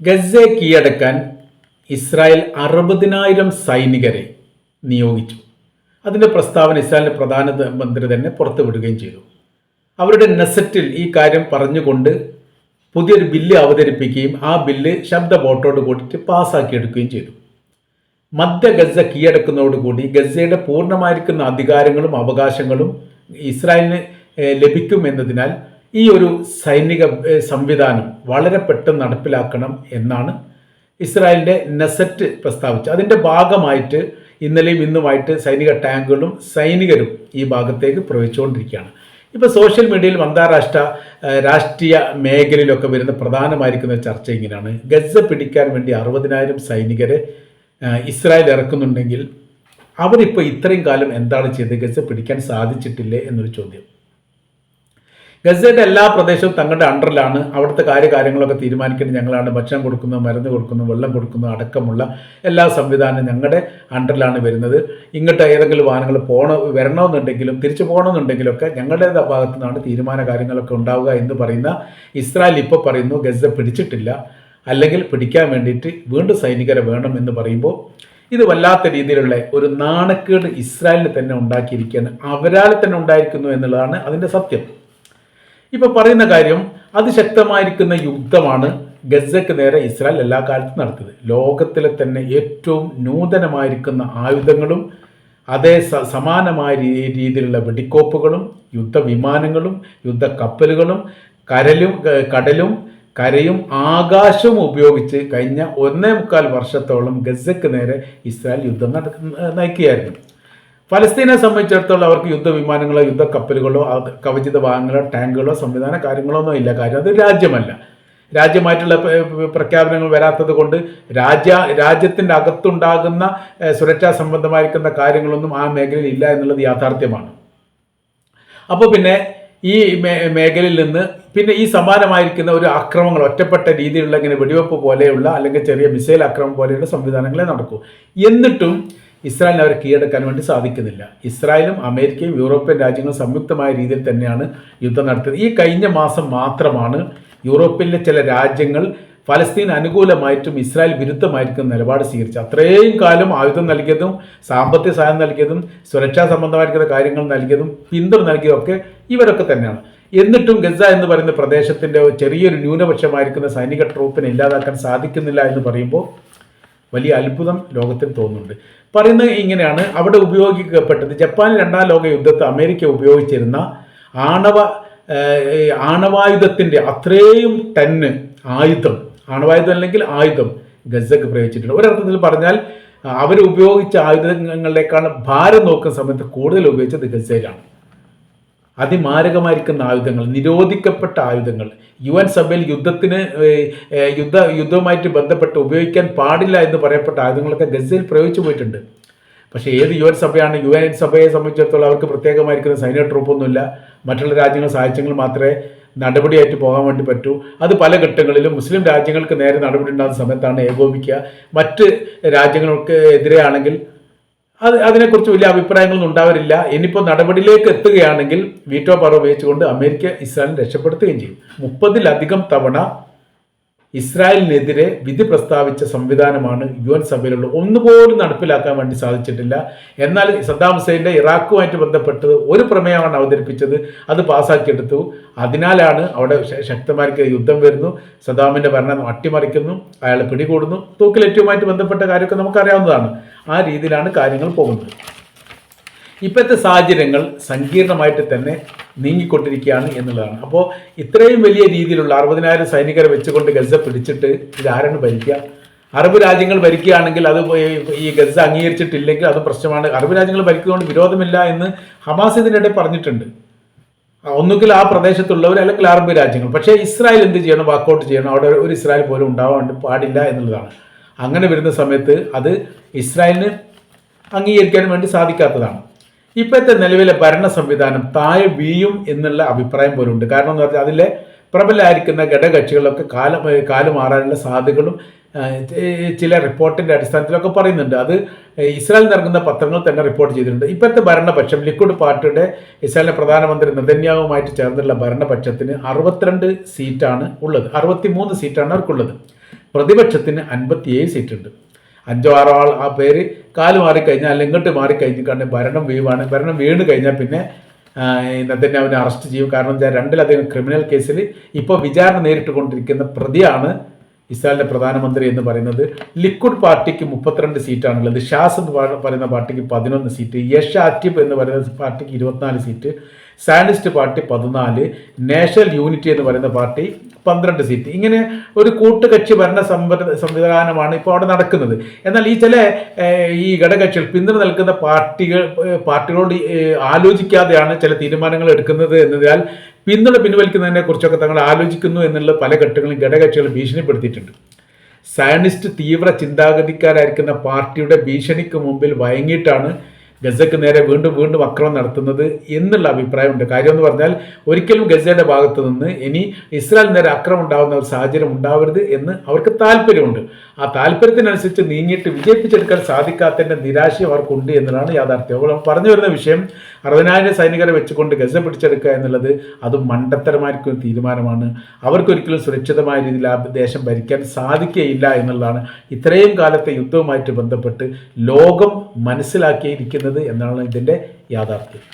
ഗസയെ കീഴടക്കാൻ ഇസ്രായേൽ അറുപതിനായിരം സൈനികരെ നിയോഗിച്ചു. അതിന്റെ പ്രസ്താവന ഇസ്രായേലിന്റെ പ്രധാന മന്ത്രി തന്നെ പുറത്തുവിടുകയും ചെയ്തു. അവരുടെ നെസറ്റിൽ ഈ കാര്യം പറഞ്ഞുകൊണ്ട് പുതിയൊരു ബില്ല് അവതരിപ്പിക്കുകയും ആ ബില്ല് ശബ്ദ വോട്ടോട് കൂടിയിട്ട് പാസ്സാക്കിയെടുക്കുകയും ചെയ്തു. മധ്യ ഗസ കീഴടക്കുന്നതോടുകൂടി ഗസയുടെ പൂർണമായിരിക്കുന്ന അധികാരങ്ങളും അവകാശങ്ങളും ഇസ്രായേലിന് ലഭിക്കും എന്നതിനാൽ ഈ ഒരു സൈനിക സംവിധാനം വളരെ പെട്ടെന്ന് നടപ്പിലാക്കണം എന്നാണ് ഇസ്രായേലിന്റെ നെസറ്റ് പ്രസ്താവിച്ചത്. അതിന്റെ ഭാഗമായിട്ട് ഇന്നലെയും ഇന്നുമായിട്ട് സൈനിക ടാങ്കുകളും സൈനികരും ഈ ഭാഗത്തേക്ക് പ്രവേശിച്ചുകൊണ്ടിരിക്കുകയാണ് ഇപ്പോൾ സോഷ്യൽ മീഡിയയിൽ അന്താരാഷ്ട്ര രാഷ്ട്രീയ മേഖലയിലൊക്കെ വരുന്ന പ്രധാനമായിരിക്കുന്ന ചർച്ച ഇങ്ങനെയാണ്. ഗസ പിടിക്കാൻ വേണ്ടി അറുപതിനായിരം സൈനികരെ ഇസ്രായേൽ ഇറക്കുന്നുണ്ടെങ്കിൽ അവരിപ്പോൾ ഇത്രയും കാലം എന്താണ് ചെയ്തത്? ഗസ പിടിക്കാൻ സാധിച്ചിട്ടില്ലേ എന്നൊരു ചോദ്യം. ഗസയുടെ എല്ലാ പ്രദേശവും തങ്ങളുടെ അണ്ടറിലാണ്. അവിടുത്തെ കാര്യകാര്യങ്ങളൊക്കെ തീരുമാനിക്കുന്നത് ഞങ്ങളാണ്. ഭക്ഷണം കൊടുക്കുന്നത് മരുന്ന് കൊടുക്കുന്നു വെള്ളം കൊടുക്കുന്നു അടക്കമുള്ള എല്ലാ സംവിധാനവും ഞങ്ങളുടെ അണ്ടറിലാണ് വരുന്നത്. ഇങ്ങോട്ട് ഏതെങ്കിലും വാഹനങ്ങൾ പോണ വരണമെന്നുണ്ടെങ്കിലും തിരിച്ചു പോകണമെന്നുണ്ടെങ്കിലൊക്കെ ഞങ്ങളുടെ ഭാഗത്തു നിന്നാണ് തീരുമാന കാര്യങ്ങളൊക്കെ ഉണ്ടാവുക എന്ന് പറയുന്ന ഇസ്രായേൽ ഇപ്പോൾ പറയുന്നു ഗസ പിടിച്ചിട്ടില്ല. അല്ലെങ്കിൽ പിടിക്കാൻ വേണ്ടിയിട്ട് വീണ്ടും സൈനികരെ വേണം എന്ന് പറയുമ്പോൾ ഇത് വല്ലാത്ത രീതിയിലുള്ള ഒരു നാണക്കേട് ഇസ്രായേലിന് തന്നെ ഉണ്ടാക്കിയിരിക്കുകയാണ്. അവരാൽ തന്നെ ഉണ്ടായിരിക്കുന്നു എന്നുള്ളതാണ് അതിന്റെ സത്യം. ഇപ്പൊ പറയുന്ന കാര്യം അതിശക്തമായിരിക്കുന്ന യുദ്ധമാണ് ഗസയ്ക്ക് നേരെ ഇസ്രായേൽ എല്ലാ കാലത്തും നടത്തിയത്. ലോകത്തിലെ തന്നെ ഏറ്റവും നൂതനമായിരിക്കുന്ന ആയുധങ്ങളും അതേ സമാനമായ രീതിയിലുള്ള വെടിക്കോപ്പുകളും യുദ്ധവിമാനങ്ങളും യുദ്ധക്കപ്പലുകളും കരലും കടലും കരയും ആകാശവും ഉപയോഗിച്ച് കഴിഞ്ഞ ഒന്നേ മുക്കാൽ വർഷത്തോളം ഗസയ്ക്ക് നേരെ ഇസ്രായേൽ യുദ്ധം നട നയിക്കുകയായിരുന്നു. ഫലസ്തീനെ സംബന്ധിച്ചിടത്തോളം അവർക്ക് യുദ്ധവിമാനങ്ങളോ യുദ്ധക്കപ്പലുകളോ കവചിത വാഹനങ്ങളോ ടാങ്കുകളോ സംവിധാന കാര്യങ്ങളോ ഒന്നും ഇല്ല. കാര്യം അത് രാജ്യമല്ല. രാജ്യമായിട്ടുള്ള പ്രഖ്യാപനങ്ങൾ വരാത്തത് കൊണ്ട് രാജ്യ രാജ്യത്തിന്റെ അകത്തുണ്ടാകുന്ന സുരക്ഷാ സംബന്ധമായിരിക്കുന്ന കാര്യങ്ങളൊന്നും ആ മേഖലയിൽ ഇല്ല എന്നുള്ളത് യാഥാർത്ഥ്യമാണ്. അപ്പോൾ പിന്നെ ഈ മേഖലയിൽ നിന്ന് പിന്നെ ഈ സമാനമായിരിക്കുന്ന ഒരു ആക്രമങ്ങൾ ഒറ്റപ്പെട്ട രീതിയിലുള്ള ഇങ്ങനെ വെടിവെപ്പ് പോലെയുള്ള അല്ലെങ്കിൽ ചെറിയ മിസൈൽ അക്രമം പോലെയുള്ള സംവിധാനങ്ങളെ നടക്കൂ. എന്നിട്ടും ഇസ്രായേലിന് അവരെ കീഴടക്കാൻ വേണ്ടി സാധിക്കുന്നില്ല. ഇസ്രായേലും അമേരിക്കയും യൂറോപ്യൻ രാജ്യങ്ങളും സംയുക്തമായ രീതിയിൽ തന്നെയാണ് യുദ്ധം നടത്തിയത് ഈ കഴിഞ്ഞ മാസം മാത്രമാണ് യൂറോപ്പിലെ ചില രാജ്യങ്ങൾ ഫലസ്തീൻ അനുകൂലമായിട്ടും ഇസ്രായേൽ വിരുദ്ധമായിരിക്കും നിലപാട് സ്വീകരിച്ചത്. അത്രയും കാലം ആയുധം നൽകിയതും സാമ്പത്തിക സഹായം നൽകിയതും സുരക്ഷാ സംബന്ധമായിരിക്കുന്ന കാര്യങ്ങൾ നൽകിയതും പിന്തുണ നൽകിയതൊക്കെ ഇവരൊക്കെ തന്നെയാണ്. എന്നിട്ടും ഗസ എന്ന് പറയുന്ന പ്രദേശത്തിന്റെ ചെറിയൊരു ന്യൂനപക്ഷമായിരിക്കുന്ന സൈനിക ട്രൂപ്പിനെ ഇല്ലാതാക്കാൻ സാധിക്കുന്നില്ല എന്ന് പറയുമ്പോൾ വലിയ അത്ഭുതം ലോകത്തിൽ തോന്നുന്നുണ്ട്. പറയുന്നത് ഇങ്ങനെയാണ്. അവിടെ ഉപയോഗിക്കപ്പെട്ടത് ജപ്പാൻ രണ്ടാം ലോക യുദ്ധത്തിൽ അമേരിക്ക ഉപയോഗിച്ചിരുന്ന ആണവ ആണവായുധത്തിന്റെ അത്രയും ടന്ന് ആയുധം ആണവായുധം അല്ലെങ്കിൽ ആയുധം ഗസക്ക് പ്രയോഗിച്ചിട്ടുണ്ട്. ഒരർത്ഥത്തിൽ പറഞ്ഞാൽ അവർ ഉപയോഗിച്ച ആയുധങ്ങളെക്കാൾ ഭാരം നോക്കുന്ന സമയത്ത് കൂടുതൽ ഉപയോഗിച്ചത് ഗസയിലാണ്. അതിമാരകമായിരിക്കുന്ന ആയുധങ്ങൾ നിരോധിക്കപ്പെട്ട ആയുധങ്ങൾ. യു എൻ സഭയിൽ യുദ്ധത്തിന് യുദ്ധ യുദ്ധവുമായിട്ട് ബന്ധപ്പെട്ട് ഉപയോഗിക്കാൻ പാടില്ല എന്ന് പറയപ്പെട്ട ആയുധങ്ങളൊക്കെ ഗസയിൽ പ്രയോഗിച്ചു പോയിട്ടുണ്ട്. പക്ഷേ ഏത് യു എൻ സഭയാണ് യു എൻ സഭയെ സംബന്ധിച്ചിടത്തോളം അവർക്ക് പ്രത്യേകമായിരിക്കുന്ന സൈനിക ട്രൂപ്പൊന്നുമില്ല. മറ്റുള്ള രാജ്യങ്ങൾ സഹായിച്ചെങ്കിൽ മാത്രമേ നടപടിയായിട്ട് പോകാൻ വേണ്ടി പറ്റൂ. അത് പല ഘട്ടങ്ങളിലും മുസ്ലിം രാജ്യങ്ങൾക്ക് നേരെ നടപടി ഉണ്ടാകുന്ന സമയത്താണ് ഏകോപിക്കുക. മറ്റ് രാജ്യങ്ങൾക്ക് എതിരെയാണെങ്കിൽ അത് അതിനെക്കുറിച്ച് വലിയ അഭിപ്രായങ്ങളൊന്നും ഉണ്ടാവരില്ല. ഇനിയിപ്പോൾ നടപടിയിലേക്ക് എത്തുകയാണെങ്കിൽ വീറ്റോ പവർ ഉപയോഗിച്ചുകൊണ്ട് അമേരിക്ക ഇസ്രായേലിനെ രക്ഷപ്പെടുത്തുകയും ചെയ്യും. മുപ്പതിലധികം തവണ ഇസ്രായേലിനെതിരെ വിധി പ്രസ്താവിച്ച സംവിധാനമാണ് യു എൻ സഭയിലുള്ള ഒന്നുപോലും നടപ്പിലാക്കാൻ വേണ്ടി സാധിച്ചിട്ടില്ല. എന്നാൽ സദ്ദാം ഹുസൈന്റെ ഇറാഖുമായിട്ട് ബന്ധപ്പെട്ട് ഒരു പ്രമേയമാണ് അവതരിപ്പിച്ചത്. അത് പാസ്സാക്കിയെടുത്തു അതിനാലാണ് അവിടെ ശ- ശക്തമായിരിക്കുന്ന യുദ്ധം വരുന്നു. സദ്ദാമിന്റെ ഭരണം അട്ടിമറിക്കുന്നു. അയാളെ പിടികൂടുന്നു. തൂക്കിലേറ്റവുമായിട്ട് ബന്ധപ്പെട്ട കാര്യമൊക്കെ നമുക്കറിയാവുന്നതാണ്. ആ രീതിയിലാണ് കാര്യങ്ങൾ പോകുന്നത്. ഇപ്പോഴത്തെ സാഹചര്യങ്ങൾ സങ്കീർണമായിട്ട് തന്നെ നീങ്ങിക്കൊണ്ടിരിക്കുകയാണ് എന്നുള്ളതാണ്. അപ്പോൾ ഇത്രയും വലിയ രീതിയിലുള്ള അറുപതിനായിരം സൈനികരെ വെച്ചുകൊണ്ട് ഗസ പിടിച്ചിട്ട് ഇതാരാണ് ഭരിക്കുക? അറബ് രാജ്യങ്ങൾ ഭരിക്കുകയാണെങ്കിൽ അത് ഈ- ഗസ അംഗീകരിച്ചിട്ടില്ലെങ്കിൽ അത് പ്രശ്നമാണ്. അറബ് രാജ്യങ്ങൾ ഭരിക്കുന്നതുകൊണ്ട് വിരോധമില്ല എന്ന് ഹമാസ് ഇതിനിടെ പറഞ്ഞിട്ടുണ്ട്. ഒന്നുകിൽ ആ പ്രദേശത്തുള്ളവർ അല്ലെങ്കിൽ അറബ് രാജ്യങ്ങൾ. പക്ഷേ ഇസ്രായേൽ എന്ത് ചെയ്യണം? വാക്കൗട്ട് ചെയ്യണം. അവിടെ ഒരു ഇസ്രായേൽ പോലും ഉണ്ടാവാൻ പാടില്ല എന്നുള്ളതാണ്. അങ്ങനെ വരുന്ന സമയത്ത് അത് ഇസ്രായേലിന് അംഗീകരിക്കാൻ വേണ്ടി സാധിക്കാത്തതാണ്. ഇപ്പോഴത്തെ നിലവിലെ ഭരണ സംവിധാനം താഴെ വീയും എന്നുള്ള അഭിപ്രായം പോലും ഉണ്ട് കാരണം എന്ന് പറഞ്ഞാൽ അതിലെ പ്രബലമായിരിക്കുന്ന ഘടകകക്ഷികളൊക്കെ കാലം കാലം മാറാനുള്ള സാധ്യതകളും ചില റിപ്പോർട്ടിന്റെ അടിസ്ഥാനത്തിലൊക്കെ പറയുന്നുണ്ട്. അത് ഇസ്രായേൽ നൽകുന്ന പത്രങ്ങൾ തന്നെ റിപ്പോർട്ട് ചെയ്തിട്ടുണ്ട്. ഇപ്പോഴത്തെ ഭരണപക്ഷം ലിക്വിഡ് പാർട്ടിയുടെ ഇസ്രായേലിലെ പ്രധാനമന്ത്രി നദന്യാവുമായിട്ട് ചേർന്നുള്ള ഭരണപക്ഷത്തിന് അറുപത്തിരണ്ട് സീറ്റാണ് ഉള്ളത്. അറുപത്തിമൂന്ന് സീറ്റാണ് അവർക്കുള്ളത്. പ്രതിപക്ഷത്തിന് അൻപത്തിയേഴ് സീറ്റുണ്ട്. അഞ്ചോ ആറോ ആൾ ആ പേര് കാൽ മാറിക്കഴിഞ്ഞാൽ അല്ലെങ്കിൽ ഇങ്ങോട്ട് മാറിക്കഴിഞ്ഞ് കാരണം ഭരണം വീവാണ്. ഭരണം വീണ് കഴിഞ്ഞാൽ പിന്നെ തന്നെ അവനെ അറസ്റ്റ് ചെയ്യും. കാരണം വെച്ചാൽ രണ്ടിലധികം ക്രിമിനൽ കേസിൽ ഇപ്പോൾ വിചാരണ നേരിട്ട് കൊണ്ടിരിക്കുന്ന പ്രതിയാണ് ഇസ്രായേലിന്റെ പ്രധാനമന്ത്രി എന്ന് പറയുന്നത്. ലിക്വിഡ് പാർട്ടിക്ക് മുപ്പത്തിരണ്ട് സീറ്റാണുള്ളത്. ഷാസ് എന്ന് പറയുന്ന പാർട്ടിക്ക് പതിനൊന്ന് സീറ്റ്. യഷ് ആറ്റിബ് എന്ന് പറയുന്ന പാർട്ടിക്ക് ഇരുപത്തിനാല് സീറ്റ്. സാനിസ്റ്റ് പാർട്ടി പതിനാല്. നാഷണൽ യൂണിറ്റി എന്ന് പറയുന്ന പാർട്ടി പന്ത്രണ്ട് സീറ്റ് ഇങ്ങനെ ഒരു കൂട്ടുകക്ഷി ഭരണ സംവര സംവിധാനമാണ് ഇപ്പോൾ അവിടെ നടക്കുന്നത്. എന്നാൽ ഈ ചില ഈ ഘടകക്ഷികൾ പിന്തുണ നൽകുന്ന പാർട്ടികൾ പാർട്ടികളോട് ആലോചിക്കാതെയാണ് ചില തീരുമാനങ്ങൾ എടുക്കുന്നത് എന്നതിനാൽ പിന്തുണ പിൻവലിക്കുന്നതിനെ കുറിച്ചൊക്കെ തങ്ങൾ ആലോചിക്കുന്നു എന്നുള്ള പല ഘട്ടങ്ങളും ഘടകക്ഷികൾ ഭീഷണിപ്പെടുത്തിയിട്ടുണ്ട്. സയനിസ്റ്റ് തീവ്ര ചിന്താഗതിക്കാരായിരിക്കുന്ന പാർട്ടിയുടെ ഭീഷണിക്ക് മുമ്പിൽ വഴങ്ങിയിട്ടാണ് ഗസക്ക് നേരെ വീണ്ടും വീണ്ടും അക്രമം നടത്തുന്നത് എന്നുള്ള അഭിപ്രായമുണ്ട്. കാര്യം എന്ന് പറഞ്ഞാൽ ഒരിക്കലും ഗസയുടെ ഭാഗത്ത് നിന്ന് ഇനി ഇസ്രായേൽ നേരെ അക്രമം ഉണ്ടാകുന്ന ഒരു സാഹചര്യം ഉണ്ടാവരുത് എന്ന് അവർക്ക് താല്പര്യമുണ്ട്. ആ താല്പര്യത്തിനനുസരിച്ച് നീങ്ങിയിട്ട് വിജയിപ്പിച്ചെടുക്കാൻ സാധിക്കാത്തതിന്റെ നിരാശ അവർക്കുണ്ട് എന്നതാണ് യാഥാർത്ഥ്യം. അപ്പോൾ പറഞ്ഞു വരുന്ന വിഷയം അറുപതിനായിരം സൈനികരെ വെച്ചുകൊണ്ട് ഗസ പിടിച്ചെടുക്കുക എന്നുള്ളത് അത് മണ്ടത്തരമായിരിക്കും തീരുമാനമാണ്. അവർക്കൊരിക്കലും സുരക്ഷിതമായ രീതിയിൽ ആ ദേശം ഭരിക്കാൻ സാധിക്കുകയില്ല എന്നുള്ളതാണ് ഇത്രയും കാലത്തെ യുദ്ധവുമായിട്ട് ബന്ധപ്പെട്ട് ലോകം മനസ്സിലാക്കിയിരിക്കുന്നത് എന്നാണ് ഇതിന്റെ യാഥാർത്ഥ്യം.